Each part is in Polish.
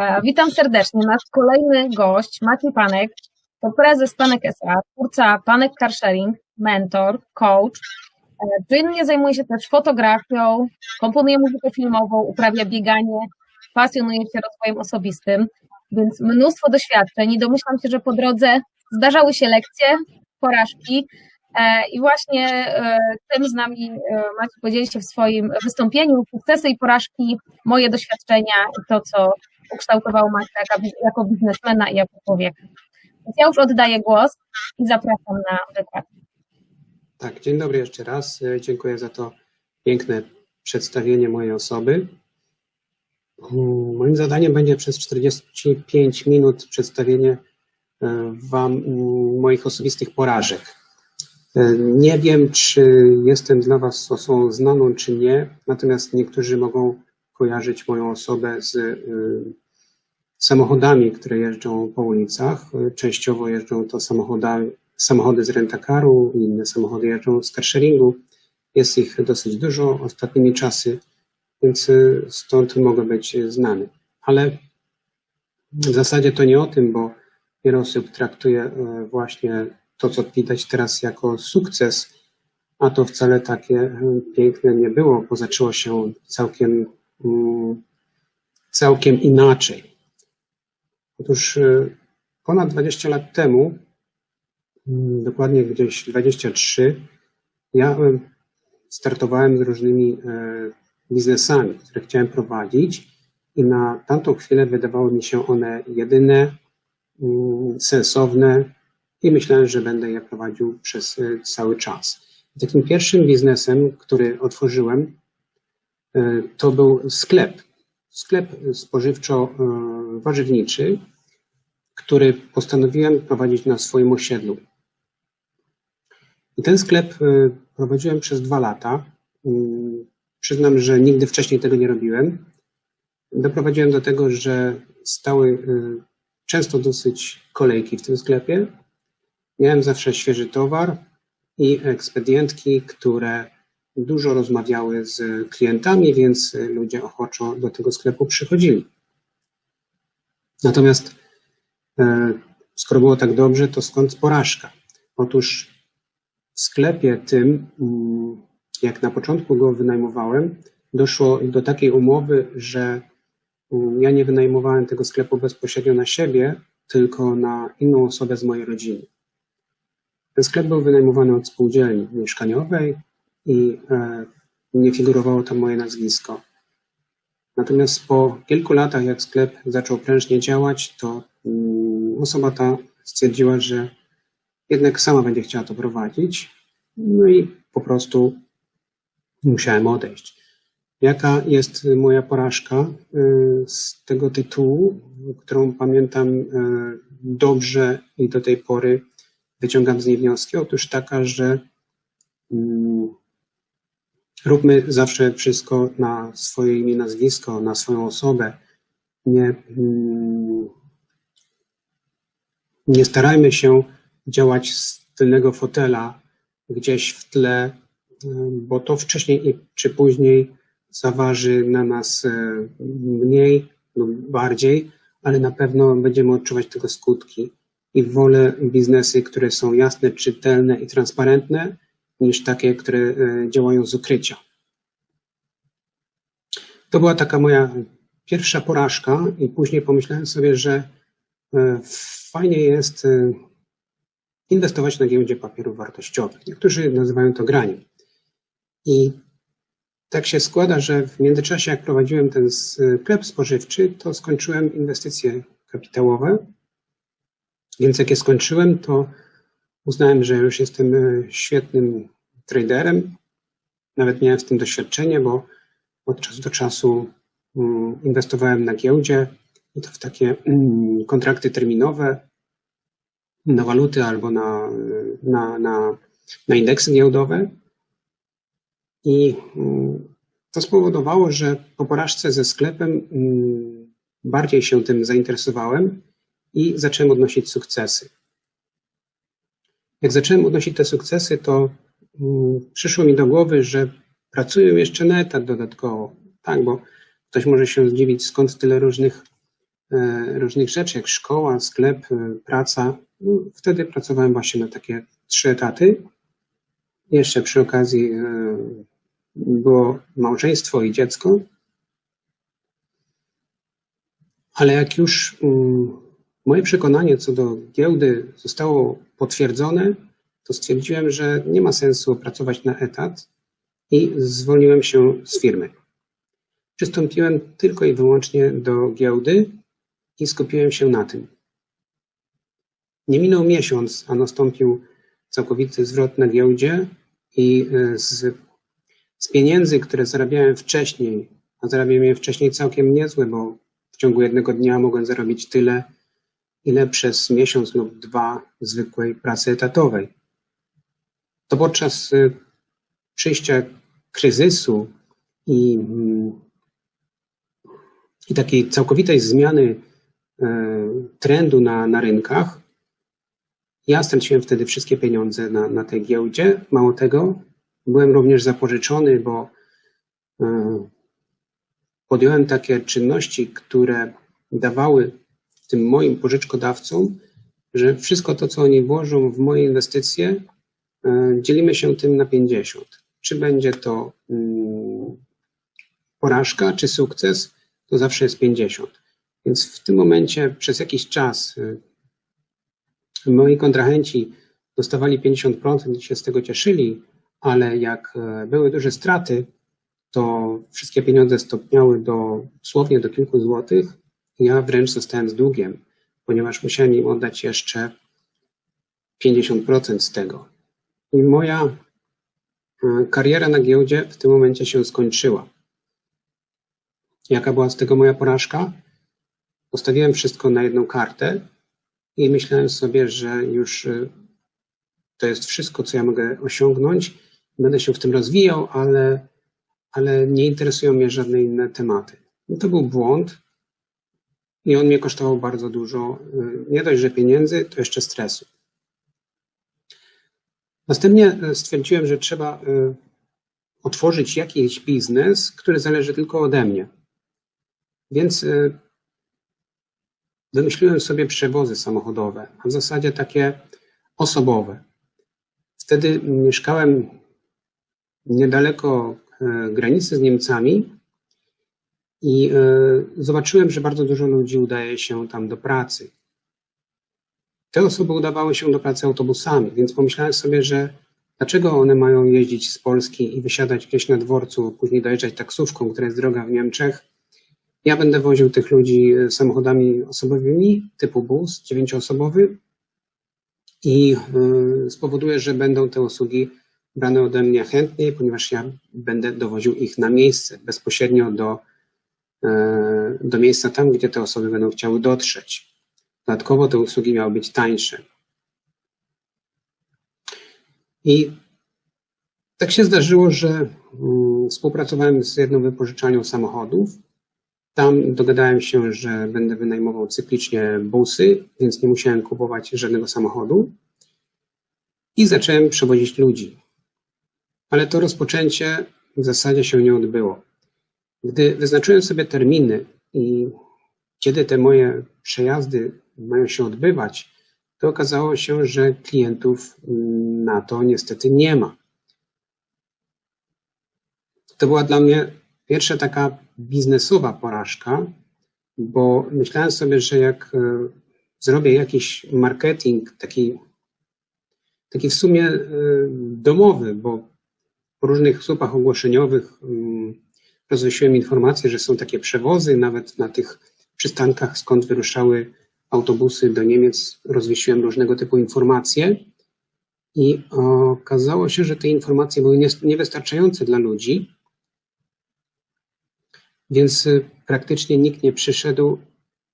E, Witam serdecznie. Nasz kolejny gość, Maciej Panek, to prezes Panek S.A., twórca Panek Car Sharing, mentor, coach. E, Czynnie zajmuje się też fotografią, komponuje muzykę filmową, uprawia bieganie, pasjonuje się rozwojem osobistym, więc mnóstwo doświadczeń i domyślam się, że po drodze zdarzały się lekcje, porażki e, i właśnie tym z nami Maciej podzieli się w swoim wystąpieniu, sukcesy i porażki, moje doświadczenia i to, co ukształtowało jako, jako biznesmena i jako człowieka. Więc ja już oddaję głos i zapraszam na wykład. Tak, dzień dobry jeszcze raz. E, Dziękuję za to piękne przedstawienie mojej osoby. Mm, Moim zadaniem będzie przez 45 minut przedstawienie e, Wam mm, moich osobistych porażek. E, Nie wiem, czy jestem dla Was osobą znaną, czy nie, natomiast niektórzy mogą kojarzyć moją osobę z y, samochodami, które jeżdżą po ulicach. Częściowo jeżdżą to samochody z rentakaru, inne samochody jeżdżą z carsharingu. Jest ich dosyć dużo ostatnimi czasy, więc y, stąd mogę być znany. Ale w zasadzie to nie o tym, bo wiele osób traktuje y, właśnie to, co widać teraz jako sukces, a to wcale takie piękne nie było, bo zaczęło się całkiem, całkiem inaczej. Otóż y, ponad 20 lat temu Mm, dokładnie gdzieś 23, ja e, startowałem z różnymi e, biznesami, które chciałem prowadzić i na tamtą chwilę wydawały mi się one jedyne, sensowne i myślałem, że będę je prowadził przez e, cały czas. Takim pierwszym biznesem, który otworzyłem, to był sklep. Sklep spożywczo-warzywniczy, który postanowiłem prowadzić na swoim osiedlu. I ten sklep y, prowadziłem przez dwa lata. Przyznam, że nigdy wcześniej tego nie robiłem. Doprowadziłem do tego, że stały y, często dosyć kolejki w tym sklepie. Miałem zawsze świeży towar i ekspedientki, które dużo rozmawiały z klientami, więc ludzie ochoczo do tego sklepu przychodzili. Natomiast e, skoro było tak dobrze, to skąd porażka? Otóż w sklepie tym, mm, jak na początku go wynajmowałem, doszło do takiej umowy, że mm, ja nie wynajmowałem tego sklepu bezpośrednio na siebie, tylko na inną osobę z mojej rodziny. Ten sklep był wynajmowany od spółdzielni mieszkaniowej i e, nie figurowało tam moje nazwisko. Natomiast po kilku latach, jak sklep zaczął prężnie działać, to mm, osoba ta stwierdziła, że jednak sama będzie chciała to prowadzić. No i po prostu musiałem odejść. Jaka jest moja porażka y, z tego tytułu, którą pamiętam y, dobrze i do tej pory wyciągam z niej wnioski? Otóż taka, że mm, róbmy zawsze wszystko na swoje imię, nazwisko, na swoją osobę. Nie, mm, nie starajmy się działać z tylnego fotela gdzieś w tle, bo to wcześniej czy później zaważy na nas e, mniej lub bardziej, ale na pewno będziemy odczuwać tego skutki. I wolę biznesy, które są jasne, czytelne i transparentne, niż takie, które e, działają z ukrycia. To była taka moja pierwsza porażka, i później pomyślałem sobie, że e, fajnie jest inwestować na giełdzie papierów wartościowych. Niektórzy nazywają to graniem. I tak się składa, że w międzyczasie, jak prowadziłem ten sklep spożywczy, to skończyłem inwestycje kapitałowe. Więc jak je skończyłem, to uznałem, że już jestem e, świetnym traderem. Nawet miałem w tym doświadczenie, bo od czasu do czasu mm, inwestowałem na giełdzie i to w takie mm, kontrakty terminowe, na waluty albo na, na, na, na indeksy giełdowe. I mm, to spowodowało, że po porażce ze sklepem bardziej się tym zainteresowałem i zacząłem odnosić sukcesy. Jak zacząłem odnosić te sukcesy, to mm, przyszło mi do głowy, że pracuję jeszcze na etat dodatkowo. Tak, bo ktoś może się zdziwić, skąd tyle różnych e, różnych rzeczy, jak szkoła, sklep, e, praca. No, wtedy pracowałem właśnie na takie trzy etaty. Jeszcze przy okazji e, było małżeństwo i dziecko. Ale jak już mm, moje przekonanie co do giełdy zostało potwierdzone, to stwierdziłem, że nie ma sensu pracować na etat i zwolniłem się z firmy. Przystąpiłem tylko i wyłącznie do giełdy i skupiłem się na tym. Nie minął miesiąc, a nastąpił całkowity zwrot na giełdzie i e, z, z pieniędzy, które zarabiałem wcześniej, a zarabiałem je wcześniej całkiem niezłe, bo w ciągu jednego dnia mogłem zarobić tyle, ile przez miesiąc lub dwa zwykłej pracy etatowej. To podczas e, przyjścia kryzysu i, mm, i takiej całkowitej zmiany e, trendu na, na rynkach, ja straciłem wtedy wszystkie pieniądze na, na tej giełdzie. Mało tego, byłem również zapożyczony, bo e, podjąłem takie czynności, które dawały tym moim pożyczkodawcom, że wszystko to, co oni włożą w moje inwestycje, e, dzielimy się tym na 50. Czy będzie to mm, porażka, czy sukces, to zawsze jest 50. Więc w tym momencie przez jakiś czas e, moi kontrahenci dostawali 50% i się z tego cieszyli, ale jak e, były duże straty, to wszystkie pieniądze stopniały do, dosłownie do kilku złotych. Ja wręcz zostałem z długiem, ponieważ musiałem im oddać jeszcze 50% z tego. I moja e, kariera na giełdzie w tym momencie się skończyła. Jaka była z tego moja porażka? Postawiłem wszystko na jedną kartę i myślałem sobie, że już e, to jest wszystko, co ja mogę osiągnąć. Będę się w tym rozwijał, ale ale nie interesują mnie żadne inne tematy. I to był błąd i on mnie kosztował bardzo dużo. Y, nie dość, że pieniędzy, to jeszcze stresu. Następnie y, stwierdziłem, że trzeba y, otworzyć jakiś biznes, który zależy tylko ode mnie. Więc wymyśliłem sobie przewozy samochodowe, a w zasadzie takie osobowe. Wtedy mieszkałem niedaleko granicy z Niemcami i e, zobaczyłem, że bardzo dużo ludzi udaje się tam do pracy. Te osoby udawały się do pracy autobusami, więc pomyślałem sobie, że dlaczego one mają jeździć z Polski i wysiadać gdzieś na dworcu, później dojeżdżać taksówką, która jest droga w Niemczech. Ja będę woził tych ludzi e, samochodami osobowymi typu bus, dziewięcioosobowy i spowoduję, że będą te usługi brane ode mnie chętniej, ponieważ ja będę dowoził ich na miejsce, bezpośrednio do, e, do miejsca tam, gdzie te osoby będą chciały dotrzeć. Dodatkowo te usługi miały być tańsze. I tak się zdarzyło, że mm, współpracowałem z jedną wypożyczalnią samochodów. Tam dogadałem się, że będę wynajmował cyklicznie busy, więc nie musiałem kupować żadnego samochodu. I zacząłem przewozić ludzi ale to rozpoczęcie w zasadzie się nie odbyło. Gdy wyznaczyłem sobie terminy i kiedy te moje przejazdy mają się odbywać, to okazało się, że klientów na to niestety nie ma. To była dla mnie pierwsza taka biznesowa porażka, bo myślałem sobie, że jak e, zrobię jakiś marketing taki, taki w sumie e, domowy, bo po różnych słupach ogłoszeniowych rozwiesiłem informacje, że są takie przewozy, nawet na tych przystankach, skąd wyruszały autobusy do Niemiec, rozwiesiłem różnego typu informacje. I okazało się, że te informacje były niewystarczające dla ludzi, więc y, praktycznie nikt nie przyszedł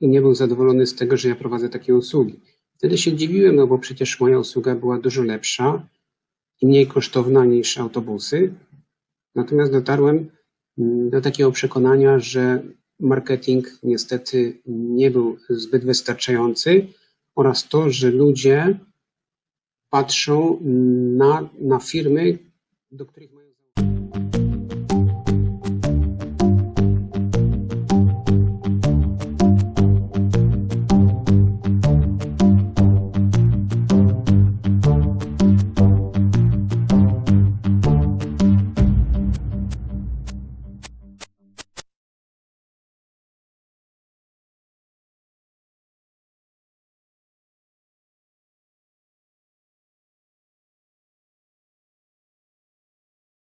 i nie był zadowolony z tego, że ja prowadzę takie usługi. Wtedy się dziwiłem, no bo przecież moja usługa była dużo lepsza i mniej kosztowna niż autobusy. Natomiast dotarłem do takiego przekonania, że marketing niestety nie był zbyt wystarczający oraz to, że ludzie patrzą na, na firmy, do których mają